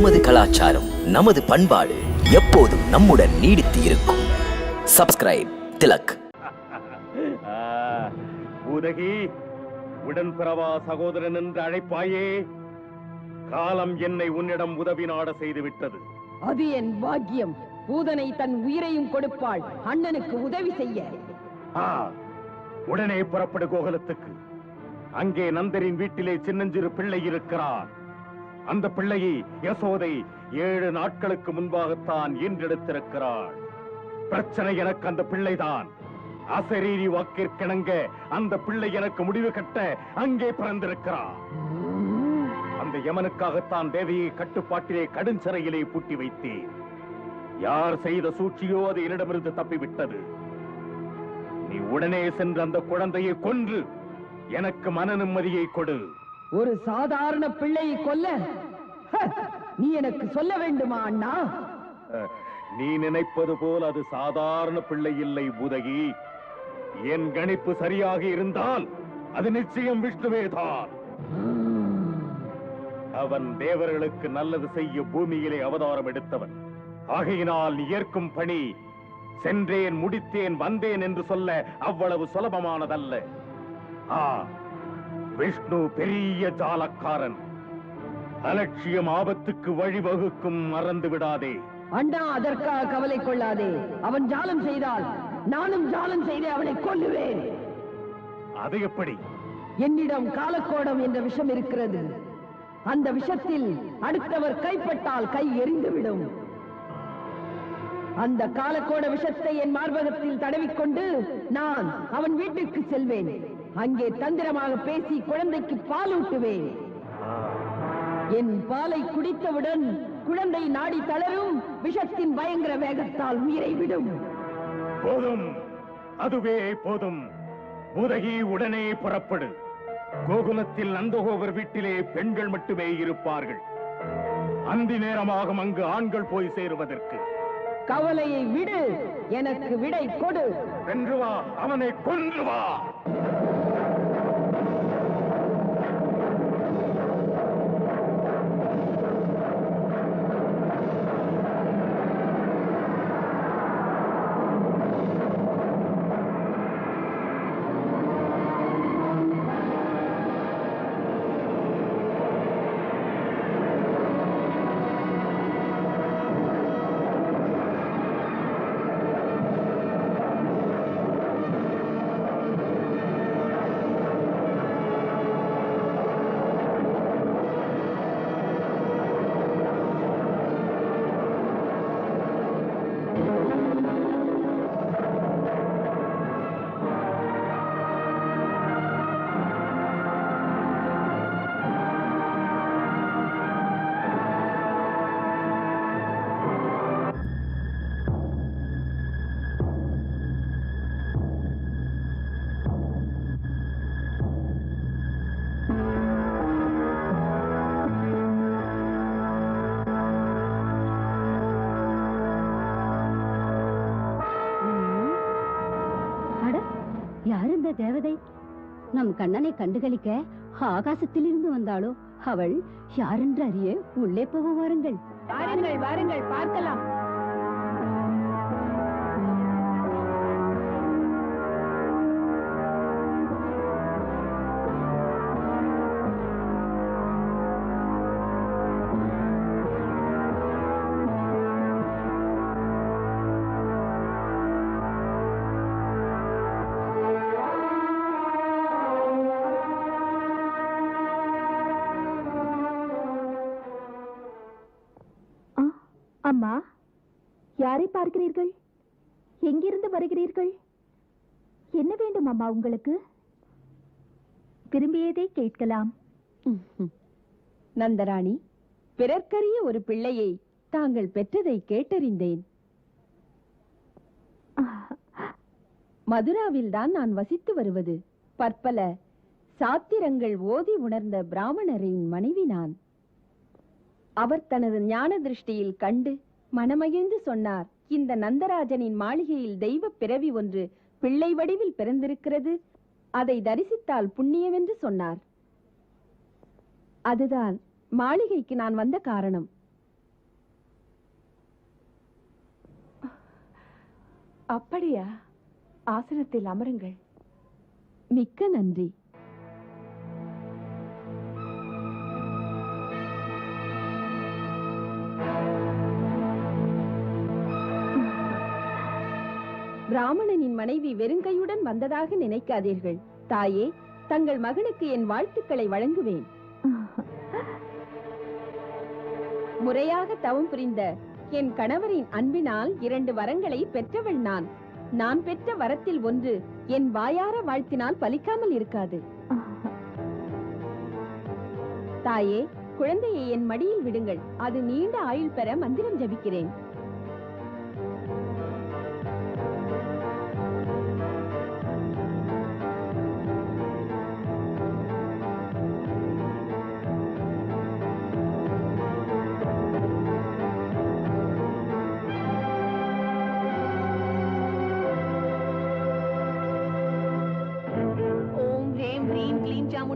நமது கலாச்சாரம் நமது பண்பாடு எப்போதும் நம்முடன் நீடித்து இருக்கும் சப்ஸ்கிரைப் திலக். ஆ, உதகி உடன் பிறவா சகோதரன் என்று அழைப்பாயே. காலம் என்னை உன்னிடம் உதவி நாட செய்து விட்டது அது என் பாக்கியம். பூதனை தன் உயிரையும் கொடுப்பாள். அண்ணனுக்கு உதவி செய்ய. ஆ, உடனே புறப்படு கோகுலத்துக்கு. அங்கே நந்தரின் வீட்டிலே சின்னஞ்சிறு பிள்ளை இருக்கிறார். அந்த பிள்ளையை யசோதை ஏழு நாட்களுக்கு முன்பாகத்தான் ஈன்றெடுத்திருக்கிறாள். பிரச்சனை எனக்கு அந்த பிள்ளைதான். அசரீரி வாக்கிற்கிணங்க அந்த பிள்ளை எனக்கு முடிவு கட்ட அங்கே பிறந்திருக்கிறான். அந்த யமனுக்காகத்தான் தேவியை கட்டுப்பாட்டிலே கடுஞ்சிறையிலே பூட்டி வைத்தேன். யார் செய்த சூழ்ச்சியோ அது என்னிடமிருந்து தப்பிவிட்டது. நீ உடனே சென்று அந்த குழந்தையை கொன்று எனக்கு மன நிம்மதியை கொடு. ஒரு சாதாரண பிள்ளையை கொல்ல? ஹ, நீ எனக்கு சொல்ல வேண்டுமா அண்ணா? நீ நினைப்பது போல் அது சாதாரண பிள்ளை இல்லை உதகி என் கணிப்பு சரியாக இருந்தால் அது நிச்சயம் விஷ்ணுவேதான் அவன் தேவர்களுக்கு நல்லது செய்ய பூமியிலே அவதாரம் எடுத்தவன். ஆகையினால் ஏற்கும் பணி சென்றேன் முடித்தேன் வந்தேன் என்று சொல்ல அவ்வளவு சுலபமானதல்ல. ஆ விஷ்ணு பெரிய ஜாலக்காரன். அலட்சியம் ஆபத்துக்கு வழிவகுக்கும் மறந்து விடாதே. அண்ணா அதற்காக கவலை கொள்ளாதே. அவன் ஜாலம் செய்தால் நானும் ஜாலம் செய்து அவனை கொல்லுவேன். அது எப்படி? என்னிடம் காலக்கோடம் என்ற விஷம் இருக்கிறது. அந்த விஷத்தில் அடுத்தவர் கைப்பட்டால் கை எரிந்துவிடும். அந்த காலக்கோட விஷத்தை என் மார்பகத்தில் தடவிக்கொண்டு நான் அவன் வீட்டுக்கு செல்வேன். அங்கே தந்திரமாக பேசி குழந்தைக்கு பால் ஊட்டுவேன். என் பாலை குடித்தவுடன் குழந்தை நாடி தளரும் விஷத்தின் பயங்கர வேகத்தால் உயிரை விடும். போதும். அதுவே போதும். உதகி உடனே புறப்படு. கோகுலத்தில் நந்தகோபர் வீட்டிலே பெண்கள் மட்டுமே இருப்பார்கள். அந்தி நேரமாகும் அங்கு ஆண்கள் போய் சேருவதற்கு. கவலையை விடு. எனக்கு விடை கொடு. வென்று வா. அவனை கொன்று வா. யார் தேவதை. நம் கண்ணனை கண்டுகளிக்க ஆகாசத்திலிருந்து வந்தாளோ? அவள் யாரென்று அறிய உள்ளே போக வாருங்கள். வாருங்கள் வாருங்கள் பார்க்கலாம். அம்மா யாரை பார்க்கிறீர்கள்? எங்கிருந்து வருகிறீர்கள்? என்ன வேண்டும் அம்மா உங்களுக்கு? விரும்பியதை கேட்கலாம். நந்தராணி பிறர்க்கரிய ஒரு பிள்ளையை தாங்கள் பெற்றதை கேட்டறிந்தேன். மதுராவில் தான் நான் வசித்து வருவது. பற்பல சாத்திரங்கள் ஓதி உணர்ந்த பிராமணரின் மனைவி நான். அவர் தனது ஞான திருஷ்டியில் கண்டு மனமகிழ்ந்து சொன்னார். இந்த நந்தராஜனின் மாளிகையில் தெய்வ பிறவி ஒன்று பிள்ளை வடிவில் பிறந்திருக்கிறது. அதை தரிசித்தால் புண்ணியமென்று சொன்னார். அதுதான் மாளிகைக்கு நான் வந்த காரணம். அப்படியா? ஆசனத்தில் அமருங்கள். மிக்க நன்றி. பிராமணனின் மனைவி வெறுங்கையுடன் வந்ததாக நினைக்காதீர்கள். தாயே தங்கள் மகனுக்கு என் வாழ்த்துக்களை வழங்குவேன். முறையாக தவம் புரிந்த என் கணவரின் அன்பினால் இரண்டு வரங்களை பெற்றவள் நான். நான் பெற்ற வரத்தில் ஒன்று என் வாயார வாழ்த்தினால் பலிக்காமல் இருக்காது. தாயே குழந்தையை என் மடியில் விடுங்கள். அது நீண்ட ஆயுள் பெற மந்திரம் ஜபிக்கிறேன்.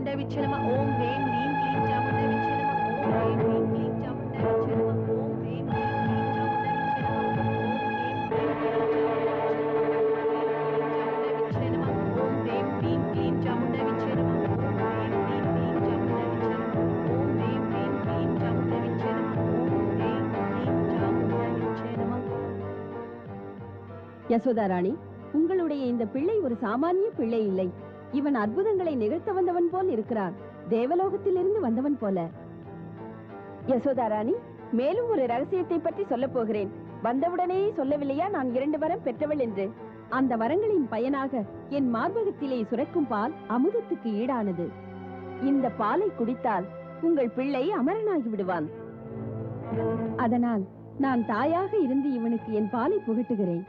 க்ளீம் சாமுண்டா விச்சலம ஓம் ஹ்ரீம் க்ரீம் க்ளீம் சாமுண்டா விச்சலம ஓம் ஹ்ரீம் க்ரீம் க்ளீம் சாமுண்டா விச்சலம ஓம் ஹ்ரீம் க்ரீம் க்ளீம் சாமுண்டா விச்சலம ஓம் ஹ்ரீம் க்ரீம் க்ளீம் சாமுண்டா விச்சலம ஓம் யசோதா ராணி உங்களுடைய இந்த பிள்ளை ஒரு சாமானிய பிள்ளை இல்லை இவன் அற்புதங்களை நிகழ்த்த வந்தவன் போல் இருக்கிறான். தேவலோகத்திலிருந்து வந்தவன் போல. யசோதா ராணி மேலும் ஒரு ரகசியத்தை பற்றி சொல்ல போகிறேன். வந்தவுடனே சொல்லவில்லையா நான் இரண்டு வரம் பெற்றவள் என்று? அந்த வரங்களின் பயனாக என் மார்பகத்திலே சுரக்கும் பால் அமுதத்துக்கு ஈடானது. இந்த பாலை குடித்தால் உங்கள் பிள்ளை அமரனாகி விடுவான். அதனால் நான் தாயாக இருந்து இவனுக்கு என் பாலை புகட்டுகிறேன்.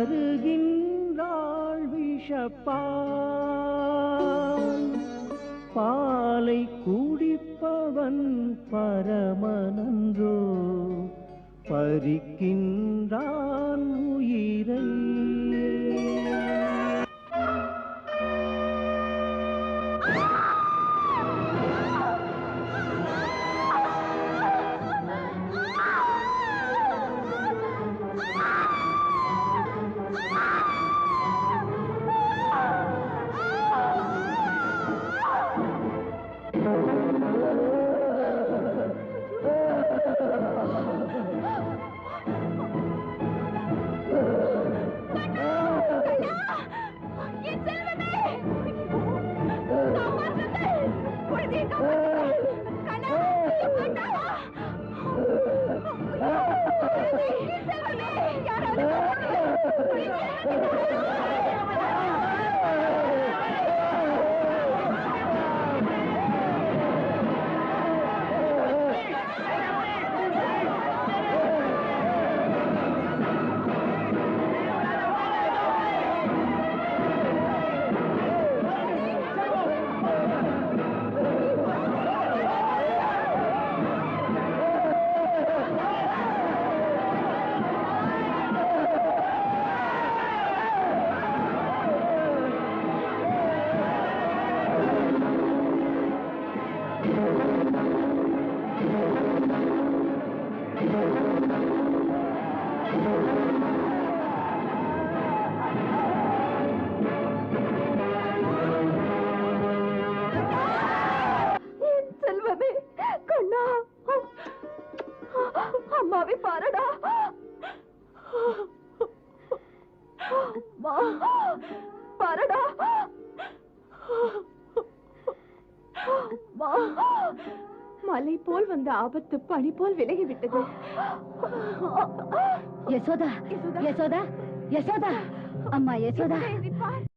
தருகின்றாள் விஷப்பால். பாலை குடிப்பவன் பரமனன்றோ பறிக்கின்றான் அம்மாவை பாரடா. அம்மா, பாரடா. அம்மா, மலை போல் வந்த ஆபத்து பனி போல் விலகிவிட்டது. யசோதா யசோதா. யசோதா அம்மா யசோதா.